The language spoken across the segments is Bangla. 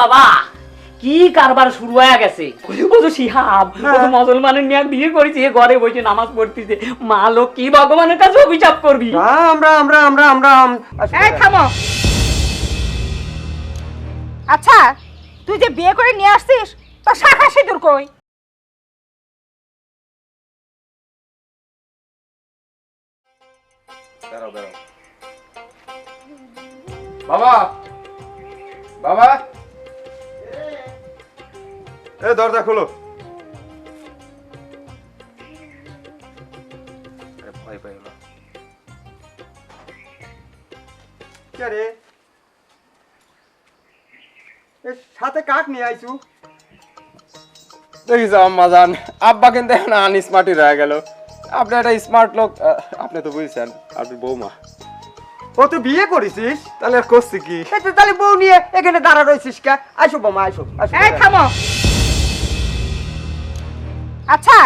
বাবা। কি কারবার শুরু হয়ে গেছে? ও তো শিহাব ও তো মুসলমানের নিয়ে বিয়ে করেছে ঘরে বসে নামাজ পড়তেছে। মা লোক কি ভগবানের কাছে অভিশাপ করবি। রাম রাম এই থামো। আচ্ছা তুই যে বিয়ে করে নিয়ে আসছিস তো শাখা সিঁদুর কই? বাবা বাবা। এ দরজা খোলো। ভয় পাই কে রে? সাথে কাক নিয়ে আইছু? দেখিস আম্মা জান আব্বা কিন্তু এখন আনস্মার্টই রয়ে গেল। আপনি একটা স্মার্ট লোক আপনি তো বুঝছেন আপনি বৌমা। ও তুই বিয়ে করেছিস? তাহলে করছি কি? তাহলে বউ নিয়ে এখানে দাঁড়া রয়েছিস কে? আইসো বোমা আইসো আইসো। এই থামো। আচ্ছা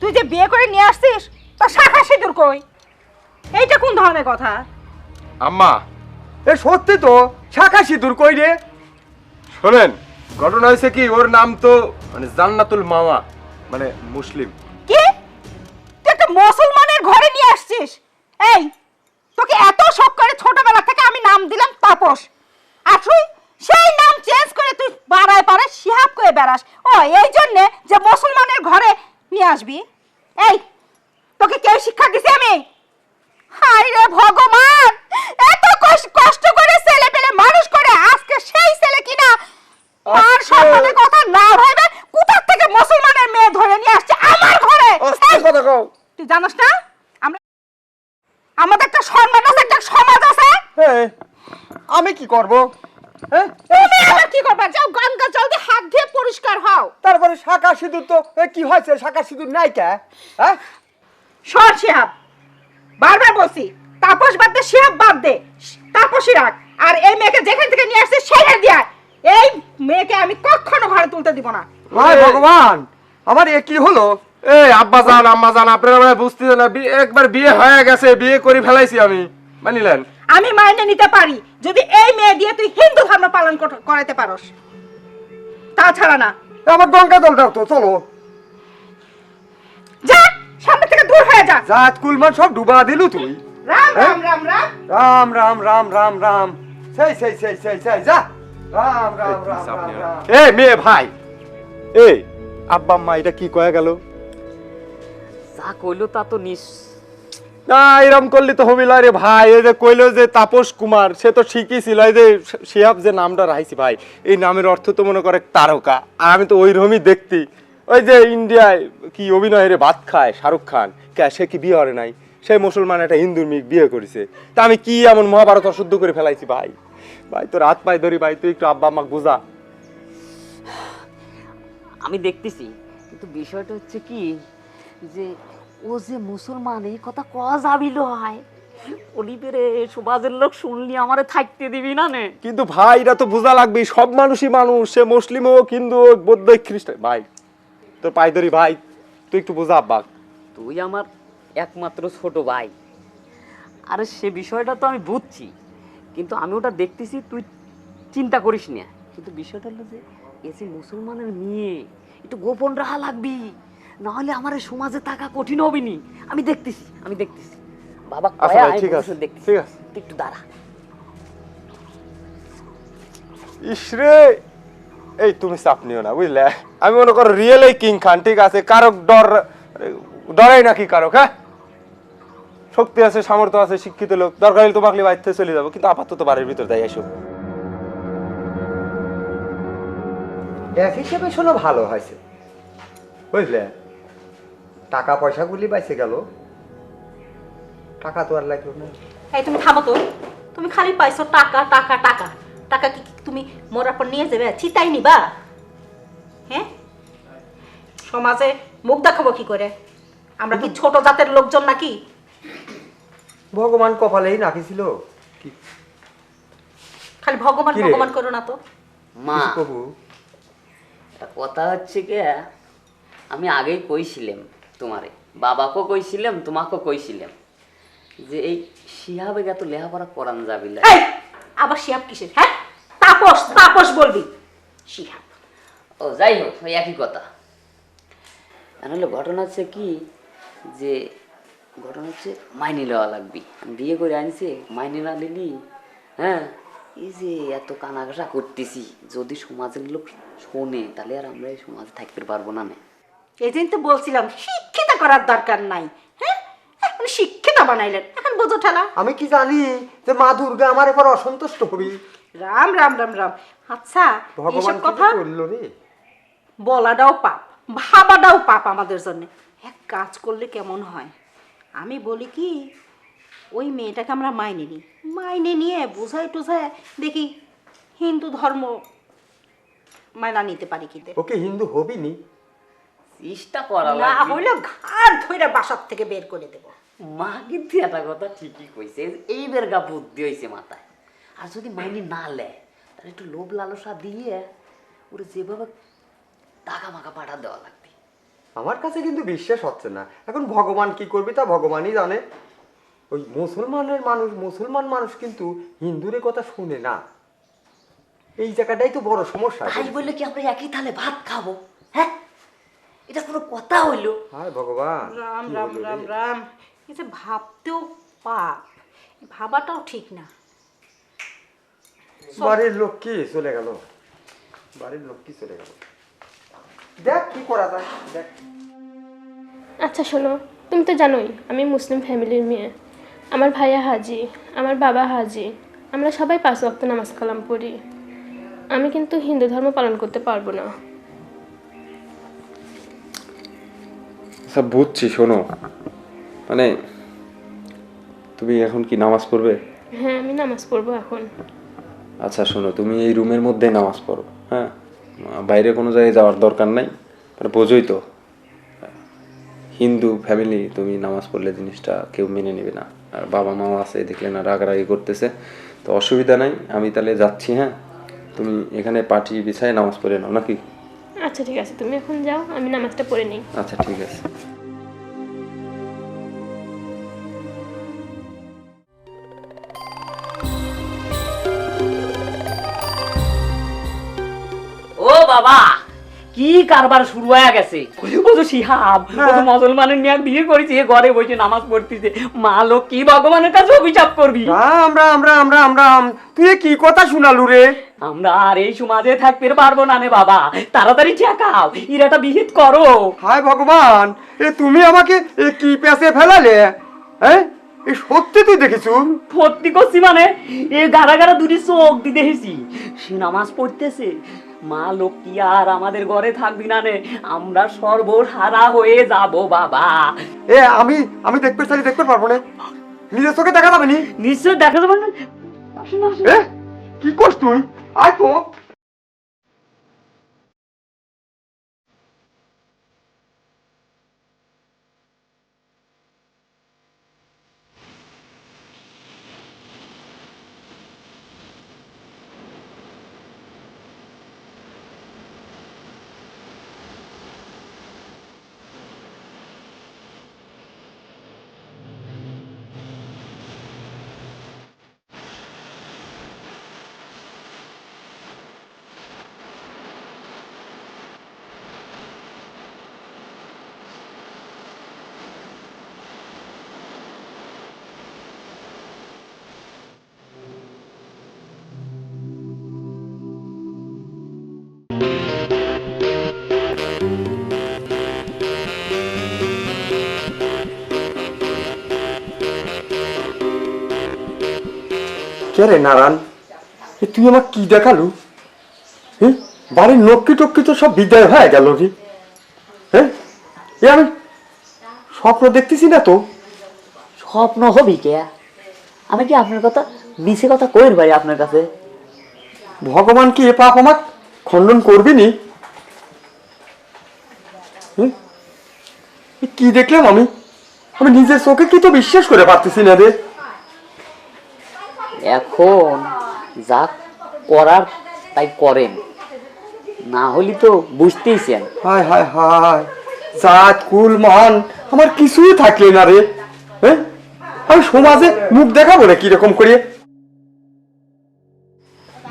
তুই যে বিয়ে করে নিয়ে আসছিস তো শাখা সিঁদুর কই? এইটা কোন ধরনের কথা? আম্মা। এ সত্যি তো শাখা সিঁদুর কই রে? শোনেন ঘটনা হয়েছে কি ওর নাম তো মানে জান্নাতুল মামা মানে মুসলিম। কি? তুই একটা মুসলমানের ঘরে নিয়ে আসছিস? এই তোকে এত শখ করে ছোটবেলা থেকে আমি নাম দিলাম তাপস। আর তুই সেই নাম চেঞ্জ করে তুই বাড়ায় পারে শিহাব করে বেড়াস। ও এই জন্যে যে মুসলমানের ঘরে নিয়ে আসবি। এই তোকে কেউ শিক্ষা দিছে আমি? হাই রে ভগবান! এত কষ্ট করে ছেলে পেলে মানুষ করে আজকে সেই ছেলে কিনা? আর। সম্মানের কথা না ভাবে কোথা থেকে মুসলমানের মেয়ে ধরে নিয়ে আসছে আমার ঘরে? তুই জানিস না? আমরা আমাদের একটা সম্মান আছে একটা সমাজ আছে। হ্যাঁ আমি কি করব? তুমি আবার কি করবা? যাও গঙ্গা জল দিয়ে হাত ধুয়ে পরিষ্কার হও। তারপরে শাখা সিঁদুর তো এ, কি হয়েছে? শাখা সিঁদুর নাই কে? হ্যাঁ? সর শিহাব বারবার বলছি তাপস বাদ দে শিহাব বাদ দে। তাপসই রাখ। আর এই মেয়েকে যেখান থেকে নিয়ে আসছে সেখানে দিয়া এই মেয়েকে আমি কখনো ঘরে তুলতে দিব না। হায় ভগবান আমার এ কি হলো? এই আব্বা জান আম্মা জান আপনারা মানে বুঝতেছেন না বি- একবার বিয়ে হয়ে গেছে বিয়ে করে ফেলাইছি আমি। মানিলেন? আমি মাইনে নিতে পারি যদি এই মেয়ে দিয়ে তুই হিন্দু ধর্ম পালন কর- করাতে পারস তাছাড়া না। এ, আমার গঙ্গা দলটাও তো চলো। যা সামনে থেকে দূর হয়ে যা। জাত কুলমান সব ডুবা দিলু তুই। রাম রাম রাম রাম। রাম রাম রাম রাম রাম। সেই সেই সেই সেই সেই যা। রাম রাম রাম রাম এ মেয়ে ভাই। এই আব্বা আম্মা এটা কি কয়ে গেল? যা কইলো তা তো নিস না, এরম করলি তো হবিলা রে ভাই, এই যে কইলো যে তাপস কুমার, সে তো ঠিকই ছিল, এই যে শিহাব যে নামটা রাখছি ভাই, এই নামের অর্থ তো মনে করে তারকা, আর আমি তো ওই রকমই দেখতি। ওই যে ইন্ডিয়ায় কি অভিনয় রে ভাত খায় শাহরুখ খান, কে, সে কি বিয়ে করে নাই? সেই মুসলমান একটা হিন্দুর মেয়ে বিয়ে করেছে। তা আমি কি এমন মহাভারত অশুদ্ধ করে ফেলাইছি ভাই? ভাই, তোর হাত পায়ে ধরি ভাই, তুই একটু আব্বা আমাকে বুঝা। আমি দেখতেছি, কিন্তু বিষয়টা হচ্ছে কি যে ও যে মুসলমান এই কথা কয়া যাবিল হয় অলিপেরে সমাজের লোক শুনলি আমারে থাকতে দিবি না নে। কিন্তু ভাই এটা তো বোঝা লাগবে সব মানুষই মানুষ সে মুসলিম হোক হিন্দু হোক বৌদ্ধ খ্রিস্টান। ভাই তোর পায়ে ধরি ভাই তুই একটু বোঝা আব্বা। তুই আমার একমাত্র ছোট ভাই। আরে সে বিষয়টা তো আমি বুঝছি কিন্তু আমি ওটা দেখতেছি তুই চিন্তা করিস না। কিন্তু বিষয়টা হলো যে এ যে মুসলমানের মেয়ে একটু গোপন রাখা লাগবি। নাহলে আমার এই সমাজে থাকা কঠিন হবে নি আমি দেখতেছি আমি দেখতেছি। বাবা আচ্ছা কয়া, আমি বসে আছে, দেখতেছি। ঠিক আছে। একটু দাঁড়া। ইসরে এই তুমি চাপ নিও না বুঝলে? আমি মনে করো রিয়েল এই কিং খান ঠিক আছে? কারও ডর ডরাই নাকি কারও হ্যাঁ? শক্তি আছে সামর্থ্য আছে শিক্ষিত লোক দরকার হলে তোমাকে বাইর থেকে চলে যাব কিন্তু আপাতত বাড়ির ভিতর যাই এসো এক হিসেবে শোনো ভালো হয়েছে। বুঝলে? টাকা পয়সাগুলি বাইসে গেল। টাকা তো আর লাগল না। এই তুমি থামো তো? তুমি খালি পাইছো টাকা টাকা টাকা। টাকা কি কি তুমি মরার পর নিয়ে যাবে? চিতাই নিবা? হ্যাঁ সমাজে মুখ দেখাবো কি করে? আমরা কি ছোট জাতের লোকজন নাকি? ভগবান কপালেই রাখিছিল খালি ভগবান ভগবান করো না তো। মা কথা হচ্ছে কি আমি আগেই কইছিলাম তোমারে। বাবাকেও কইছিলাম তোমাকেও কইছিলাম যে এই শিহাবে এত লেখাপড়া করান যাবি না। আবার শিয়াব কিসের? হ্যাঁ? তাপস তাপস বলবি। শিহাব ও যাই হোক ওই একই কথা। তাহলে ঘটনা হচ্ছে কি যে ঘটনা হচ্ছে মাইনে নেওয়া লাগবে। বিয়ে করে আনছে মাইনে না নিলি হ্যাঁ? এই যে এত কানাঘাসা করতেছি যদি সমাজের লোক শোনে তাহলে আর আমরা এই সমাজে থাকতে পারব না না। এই জন্য তো বলছিলাম শিক্ষিত করার দরকার নাই। হ্যাঁ? এখন শিক্ষিত বানাইলেন এখন বোঝো ঠেলা। আমি কি জানি যে মা দুর্গা আমার এবার অসন্তুষ্ট হবি? রাম রাম রাম রাম। আচ্ছা ভগবান এইসব কথা করল রে? বলাটাও পাপ ভাবাটাও পাপ আমাদের জন্য। এক কাজ করলে কেমন হয়? আমি বলি কি ওই মেয়েটাকে আমরা মাইনে নিই। মাইনে নিয়ে বোঝাই টোঝায় দেখি হিন্দু ধর্ম মাইনা নিতে পারি কি ওকে হিন্দু হবি নি চেষ্টা করা না লাগবে। ধরে বাসার থেকে বের করে দেবো। মা কিন্তু একটা কথা ঠিকই কইছে। এই বেরগা বুদ্ধি হয়েছে মাথায়। আর যদি মাইনে না লেয় তাহলে একটু লোভ লালসা দিয়ে ওরে যেভাবে টাকা মাকা পাঠা দেওয়া লাগবে। আমার কাছে কিন্তু বিশ্বাস হচ্ছে না। এখন ভগবান কি করবে তা ভগবানই জানে। ওই মুসলমানের মানুষ মুসলমান মানুষ কিন্তু হিন্দুর কথা শুনে না। এই জায়গাটাই তো বড় সমস্যা। তাই বললে কি আমরা একই থালে ভাত খাব? হ্যাঁ? এটা কোনো কথা হইল। হায় ভগবান রাম রাম রাম রাম। এই যে ভাবতেও পাপ ভাবাটাও ঠিক না। বাড়ির লোক কি চলে গেল? বাড়ির লোক কি চলে গেল? দেখ কি করা যায় দেখ। আচ্ছা শোনো তুমি তো জানোই আমি মুসলিম ফ্যামিলির মেয়ে। আমার ভাইয়া হাজি আমার বাবা হাজি আমরা সবাই পাঁচ ওয়াক্ত নামাজ কালাম পড়ি। আমি কিন্তু হিন্দু ধর্ম পালন করতে পারব না। আচ্ছা বুঝছি শোনো। মানে তুমি এখন কি নামাজ পড়বে? হ্যাঁ আমি নামাজ পড়ব এখন। আচ্ছা শোনো তুমি এই রুমের মধ্যে নামাজ পড়ো হ্যাঁ? বাইরে কোনো জায়গায় যাওয়ার দরকার নাই মানে বোঝোই তো। হিন্দু ফ্যামিলি তুমি নামাজ পড়লে জিনিসটা কেউ মেনে নেবে না। আর বাবা মাও আছে দেখলে না রাগারাগি করতেছে। তো অসুবিধা নাই আমি তাহলে যাচ্ছি হ্যাঁ? তুমি এখানে পাটি বিছায় নামাজ পড়ে নাও নাকি? আচ্ছা ঠিক আছে তুমি এখন যাও আমি নামাজটা পড়ে নিই। আচ্ছা ঠিক আছে। বাবা। কি কারবার শুরু হয়ে গেছে? ও তো শিহাব ও তো মুসলমানের নিয়ে বিয়ে করেছে ঘরে বসে নামাজ পড়তেছে। মা লোক কি ভগবানের কাছে অভিশাপ করবি। রাম রাম রাম রাম তুই কি কথা শুনালু রে? আমরা আর এই সমাজে থাকতে পারব না নে বাবা। তাড়াতাড়ি ঠেকাও ইরাটা বিহিত করো। হায় ভগবান এ তুমি আমাকে কি পেঁচে ফেলালে? হ্যাঁ? এ সত্যি তুই দেখিছু? ভর্তি করছি মানে এ গাড়া গাড়া দুটি চোখ দিয়ে দেখেছি। সে নামাজ পড়তেছে মা লক্ষ্মী আর আমাদের ঘরে থাকবি না নে। আমরা সর্বহারা হয়ে যাব বাবা। এ আমি আমি দেখতে চাই দেখতে পারব না। নিজের চোখে দেখা যাবে নি? নিশ্চয় দেখা যাবে না। কি করছ তুই? আয় তো। কে রে নারায়ণ তুই আমার কি দেখালু? হ্যাঁ বাড়ির নক্কি টক্কি তো সব বিদায় হয়ে গেল রে। হ্যাঁ এ আমি স্বপ্ন দেখতেছি না তো? স্বপ্ন হবি কে? আমি কি আপনার কথা মিছে কথা কইর ভাই আপনার কাছে? ভগবান কি এ পাপ আমার খণ্ডন করবি নি? কি দেখলাম আমি? আমি নিজের চোখে কি তো বিশ্বাস করে পারতেছি না রে। এখন যা করার তাই করেন। না হলে তো বুঝতেইছেন। হায় হায় হায় জাত কুল মান আমার কিছুই থাকলে না রে। হ্যাঁ? আমি সমাজে মুখ দেখাবো না কীরকম করে?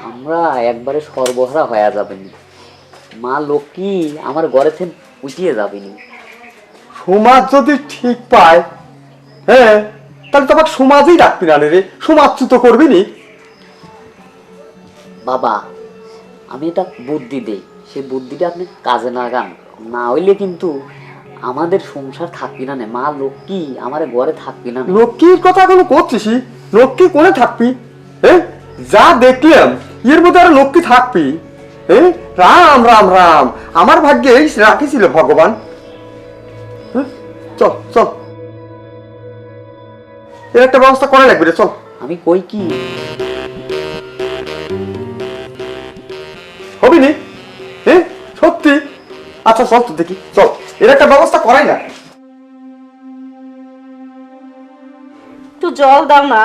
আমরা একবারে সর্বহারা হয়ে যাবেন। মা লক্ষ্মী আমার ঘরে থেকে উঠিয়ে যাবেনি। সমাজ যদি ঠিক পায় হ্যাঁ তাহলে তোমাকে সমাজেই রাখবি না রে সমাজ তো করবি নি বাবা আমি এটা বুদ্ধি দেই। সেই বুদ্ধিটা আপনি কাজে লাগান। না হইলে কিন্তু আমাদের সংসার থাকবি না নে। মা লক্ষ্মী আমার ঘরে থাকবি না লক্ষ্মীর কথা কোনো করছিস? লক্ষ্মী কোনে থাকবি? হ্যাঁ যা দেখলাম এর মধ্যে আর লক্ষ্মী থাকবি। হ্যাঁ রাম রাম রাম। আমার ভাগ্যে রাখিছিল ভগবান? চল চল। এর একটা ব্যবস্থা করা লাগবে রে চল। আমি কই কি? হবি নি? হ্যাঁ সত্যি? আচ্ছা চল তো দেখি। চল। এর একটা ব্যবস্থা করাই না। একটু জল দাও না।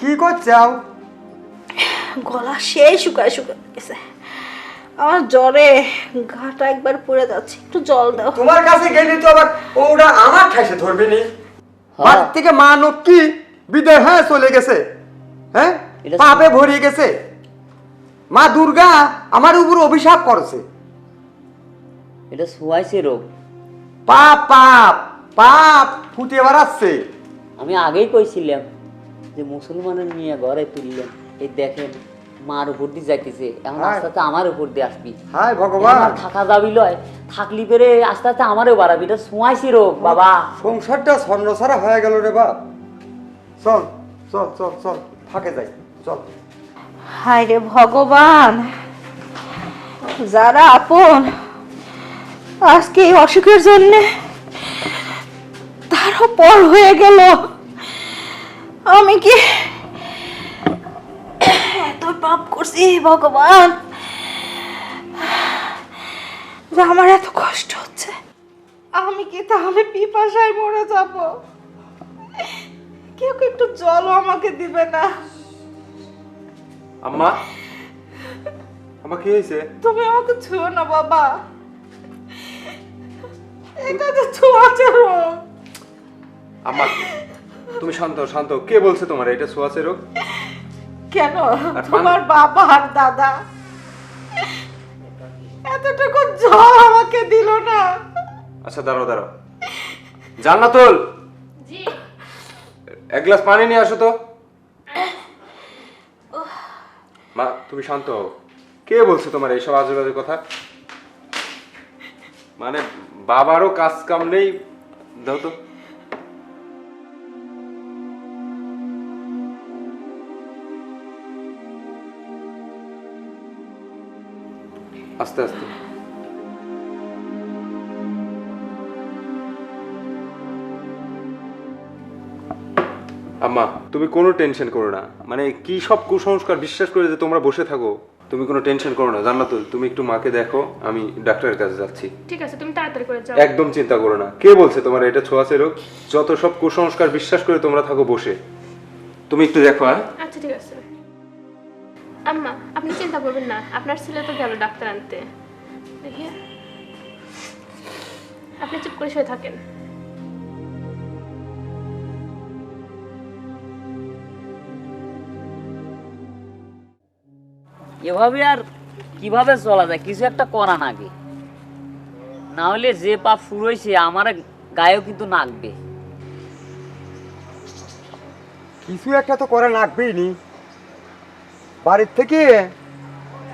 কি করছাও গলা সেই শুকায় শুকায় গেছে। আমার জ্বরে ঘাটা একবার পড়ে যাচ্ছে একটু জল দাও। তোমার কাছে গেলে তো আবার ওরা আমার ঠাসে ধরবে নি। বাড়ি থেকে মা লক্ষ্মী বিদায় হ্যাঁ চলে গেছে হ্যাঁ? এটা- পাপে ভরিয়ে গেছে। মা দুর্গা আমার উপর অভিশাপ করেছে। এটা শুয়াইছে রোগ। পাপ পাপ পাপ ফুটে বেড়াচ্ছে। আমি আগেই কইছিলাম যে মুসলমানের নিয়ে ঘরে তুললেন এই দেখেন মার উপর দিয়ে যাইতেছে। এখন। আস্তে আস্তে আমার উপর দিয়ে আসবি। হায় ভগবান। থাকা যাবি লয়। থাকলি পেরে আস্তে আস্তে আমারও বাড়াবি। এটা শুয়াইছি রোগ বাবা। সংসারটা স্বর্ণসারা হয়ে গেল রে বাপ। চল চল চল চল। ফাঁকে যাই। চল। হায় রে ভগবান। যারা আপন আজকে এই অসুখের জন্য তারও পর হয়ে গেল। আমি কি পাপ করছি ভগবান। আমার এত কষ্ট হচ্ছে। আমি কি তাহলে পিপাসায় মরে যাব? কেউ কি একটু জলও আমাকে দিবে না? আম্মা আম্মা কি হয়েছে? তুমি আমাকে ছুঁয়ো না বাবা। এটা তো ছোঁয়াচে রোগ আম্মা তুমি শান্ত শান্ত। কে বলছে তোমার? এটা সোয়াসের রোগ কেন? আর তোমার বাবা আর দাদা। এতটুকু জল আমাকে দিল না। আচ্ছা দাঁড়াও দাঁড়াও। জান্নাতুল! জি। এক গ্লাস পানি নিয়ে আসো তো। মা তুমি শান্ত হও। কে বলছে তোমার এইসব আজে বাজে কথা? মানে বাবারও কাজ কাম নেই। দাও তো। আস্তে আস্তে। আম্মা তুমি কোনো টেনশন করো না। মানে কি সব কুসংস্কার বিশ্বাস করে যে তোমরা বসে থাকো? তুমি কোনো টেনশন করো না জান্নাতুল তুমি একটু মাকে দেখো আমি ডাক্তারের কাছে যাচ্ছি। ঠিক আছে তুমি তাড়াতাড়ি করে যাও। একদম চিন্তা করো না। কে বলছে তোমার এটা ছোঁয়াচে রোগ যত সব কুসংস্কার বিশ্বাস করে তোমরা থাকো বসে। তুমি একটু দেখো হ্যাঁ? আচ্ছা ঠিক আছে। আম্মা আপনি চিন্তা করবেন না আপনার ছেলে তো গেল ডাক্তার আনতে। দেখি। আপনি চুপ করে শুয়ে থাকেন। এভাবে আর কীভাবে চলা যায়? কিছু একটা করা নাগে না হলে যে পাপ শুরু হয়েছে আমার গায়েও কিন্তু নাকবে। কিছু একটা তো করা লাগবেই নি। বাড়ির থেকে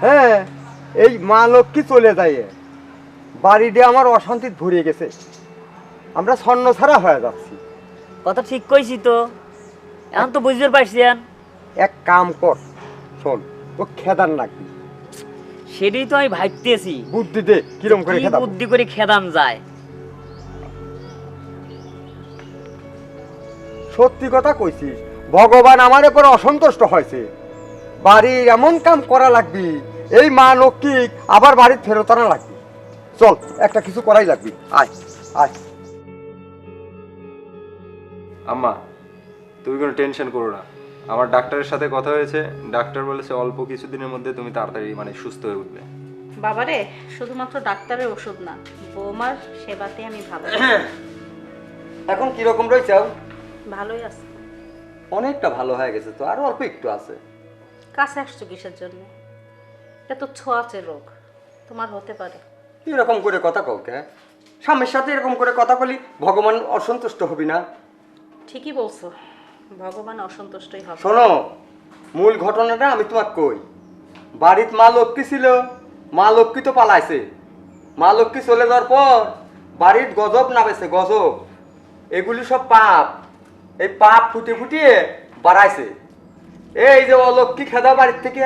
হ্যাঁ এই মা লক্ষ্মী চলে যায়। বাড়িতে আমার অশান্তি ভরিয়ে গেছে। আমরা স্বর্ণ ছাড়া হয়ে যাচ্ছি। কথা ঠিক কইছি তো। এখন তো বুঝতে পারছেন এক কাম কর শোন ও খেদান লাগবি। সেটাই তো আমি ভাবতেছি। বুদ্ধি দে কিরম করে কি খেদাব? বুদ্ধি করে খেদান যায়? সত্যি কথা কইছিস ভগবান আমার উপর অসন্তুষ্ট হয়েছে। বাড়ির এমন কাম করা লাগবি এই মা লক্ষ্মী আবার বাড়ির ফেরত আনা লাগবে। চল একটা কিছু করাই লাগবি। আয় আয়। আম্মা তুমি কোনো টেনশন করো না। আমার ডাক্তারের সাথে কথা হয়েছে ডাক্তার বলেছে অল্প কিছুদিনের মধ্যে তুমি তাড়াতাড়ি মানে সুস্থ হয়ে উঠবে। বাবারে শুধুমাত্র ডাক্তারের ওষুধ না বৌমার সেবাতে আমি ভালো। এখন কীরকম রয়েছাও ভালোই আছে। অনেকটা ভালো হয়ে গেছে তো আরও অল্প একটু আছে। কাছে আসছো কিসের জন্য? এটা তো ছোঁয়াচে রোগ তোমার হতে পারে। এরকম করে কথা কও কে? স্বামীর সাথে এরকম করে কথা বলি ভগবান অসন্তুষ্ট হবি না? ঠিকই বলছো ভগবান অসন্তুষ্টই হবে। শোনো মূল ঘটনাটা আমি তোমাকে কই। বাড়িত মা লক্ষ্মী ছিল মা লক্ষ্মী তো পালাইছে। মা লক্ষ্মী চলে যাওয়ার পর বাড়ির গজব নামেছে গজব। এগুলি সব পাপ। এই পাপ ফুটে ফুটিয়ে বাড়াইছে। এই যে অলক্ষ্মী খেদা বাড়ির থেকে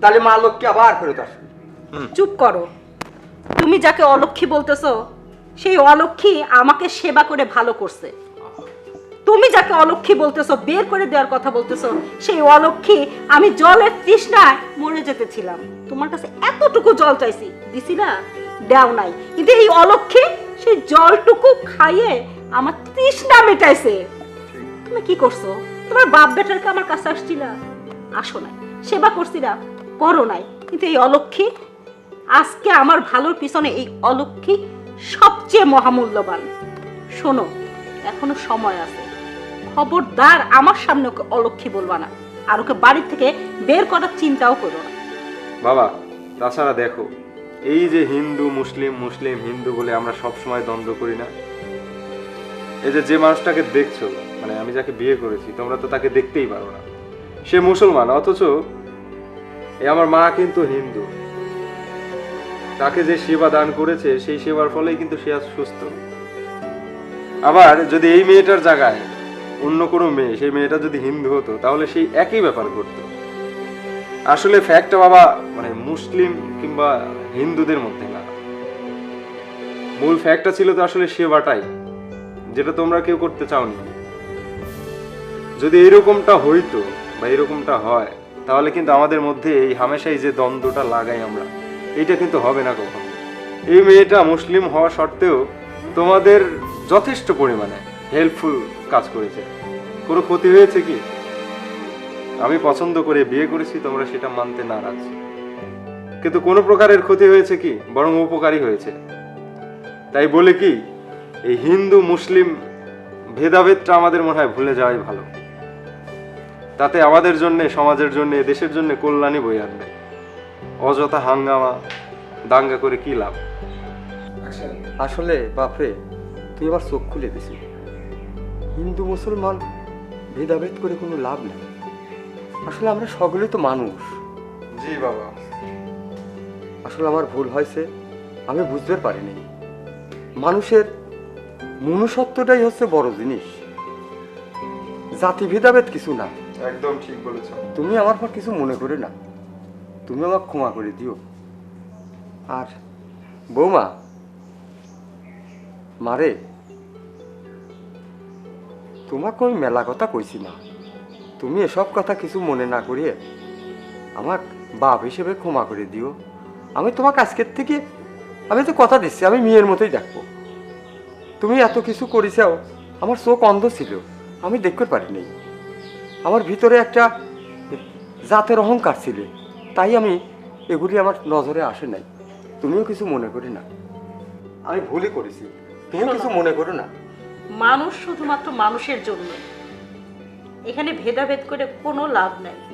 তাহলে মা লক্ষ্মী আবার ফেরত আসবে। চুপ করো। তুমি যাকে অলক্ষী বলতেছো সেই অলক্ষী আমাকে সেবা করে ভালো করছে। তুমি যাকে অলক্ষী বলতেছো বের করে দেওয়ার কথা বলতেছো সেই অলক্ষী আমি জলের তৃষ্ণায় মরে যেতেছিলাম তোমার কাছে এতটুকু জল চাইছি দিছি না দেও নাই। কিন্তু এই অলক্ষী সেই জলটুকু খাইয়ে আমার তৃষ্ণা মেটাইছে। তুমি কি করছ? তোমার বাপ বেটারকে আমার কাছে আসছি না। আসো নাই। সেবা করছিলা করো নাই। কিন্তু এই অলক্ষী, আজকে আমার ভালোর পিছনে এই অলক্ষী সবচেয়ে মহামূল্যবান। শোনো, এখনও সময় আছে। খবরদার আমার সামনে ওকে অলক্ষী বলবা না। আর ওকে বাড়ির থেকে বের করার চিন্তাও করো না। বাবা, তাছাড়া দেখো, এই যে হিন্দু, মুসলিম মুসলিম, হিন্দু বলে আমরা সব সময় দ্বন্দ্ব করি না? এই যে যে মানুষটাকে দেখছ মানে আমি যাকে বিয়ে করেছি, তোমরা তো তাকে দেখতেই পারো না। সে মুসলমান, অথচ এই আমার মা কিন্তু হিন্দু। তাকে যে সেবা দান করেছে, সেই সেবার ফলেই কিন্তু সে আজ সুস্থ। আবার যদি এই মেয়েটার জায়গায় অন্য কোনো মেয়ে, সেই মেয়েটা যদি হিন্দু হতো, তাহলে সেই একই ব্যাপার করতো আসলে ফ্যাক্টটা বাবা মানে মুসলিম কিংবা হিন্দুদের মধ্যে না। মূল ফ্যাক্টটা ছিল তো আসলে সেবাটাই, যেটা তোমরা কেউ করতে চাওনি। যদি এরকমটা হইতো বা এরকমটা হয়, তাহলে কিন্তু আমাদের মধ্যে এই হামেশাই যে দ্বন্দ্বটা লাগাই আমরা এটা কিন্তু হবে না কখনো। এই মেয়েটা মুসলিম হওয়া সত্ত্বেও তোমাদের যথেষ্ট পরিমাণে হেল্পফুল কাজ করেছে। কোনো ক্ষতি হয়েছে কি? আমি পছন্দ করে বিয়ে করেছি, তোমরা সেটা মানতে নারাজ। কিন্তু কোনো প্রকারের ক্ষতি হয়েছে কি? বরং উপকারী হয়েছে। তাই বলে কি, এই হিন্দু মুসলিম ভেদাভেদটা আমাদের মনে হয় ভুলে যাওয়াই ভালো। তাতে আমাদের জন্য সমাজের জন্য দেশের জন্য কল্যাণই বই আনবে। অযথা হাঙ্গামা দাঙ্গা করে কি লাভ? আসলে বাপরে তুই আবার চোখ খুলে দিছি হিন্দু মুসলমান ভেদাভেদ করে কোনো লাভ নেই। আসলে আমরা সকলেই তো মানুষ। জি বাবা। আসলে আমার ভুল হয়েছে আমি বুঝতে পারিনি। মানুষের মনুষ্যত্বটাই হচ্ছে বড় জিনিস। জাতি ভেদাভেদ কিছু না। একদম ঠিক বলেছ। তুমি আমার পর কিছু মনে করে না। তুমি আমাকে ক্ষমা করে দিও। আর বৌমা, মারে, তোমাকে ওই মেলা কথা কইছি না। তুমি এসব কথা কিছু মনে না করিয়ে আমার বাপ হিসেবে ক্ষমা করে দিও। আমি তোমাকে আজকের থেকে, আমি তো কথা দিচ্ছি, আমি মেয়ের মতোই দেখব। তুমি এত কিছু করেছাও আমার চোখ অন্ধ ছিল। আমি দেখতে পারিনি। আমার ভিতরে একটা জাতের অহংকার ছিল তাই আমি এগুলি আমার নজরে আসে নাই। তুমিও কিছু মনে করি না। আমি ভুলই করেছি। তুমিও কিছু মনে করো না। মানুষ শুধুমাত্র মানুষের জন্য। এখানে ভেদাভেদ করে কোনো লাভ নাই।